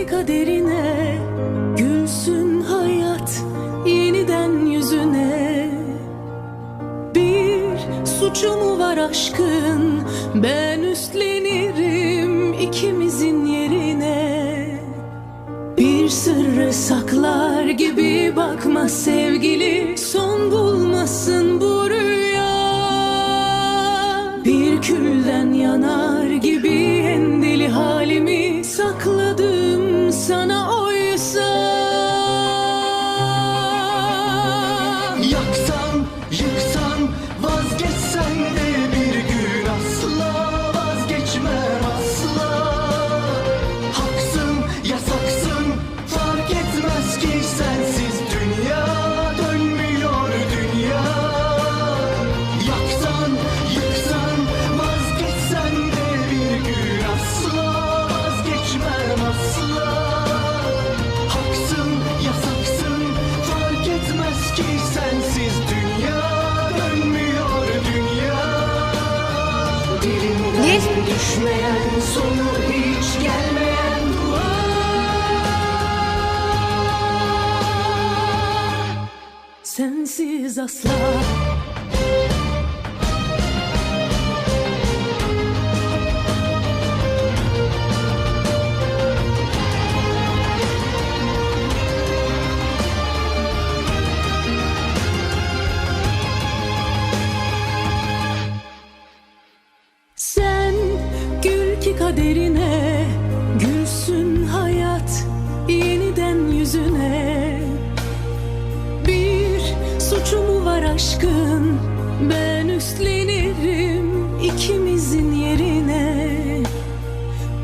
eski kaderine Gülsün hayat yeniden yüzüne. Bir suçu mu var aşkın? Ben üstlenirim ikimizin yerine. Bir sırrı saklar gibi bakma sevgili. Son bu Düşmeyen, sonu hiç gelmeyen dua. Sensiz asla gül ki kaderine Gülsün hayat yeniden yüzüne. Bir suçu mu var aşkın? Ben üstlenirim ikimizin yerine.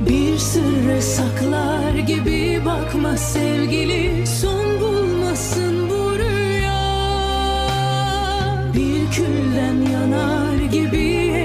Bir sırrı saklar gibi bakma sevgili Son bulmasın bu rüya. Bir külden yanar gibi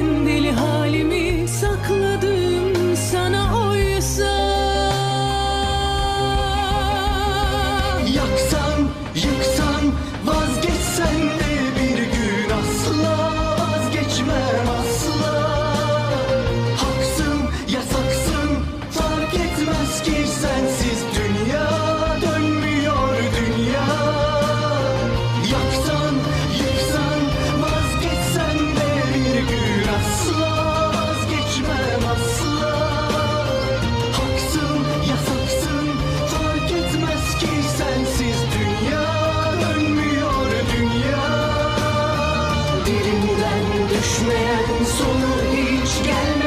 düşmeyen, sonu hiç gelmeyen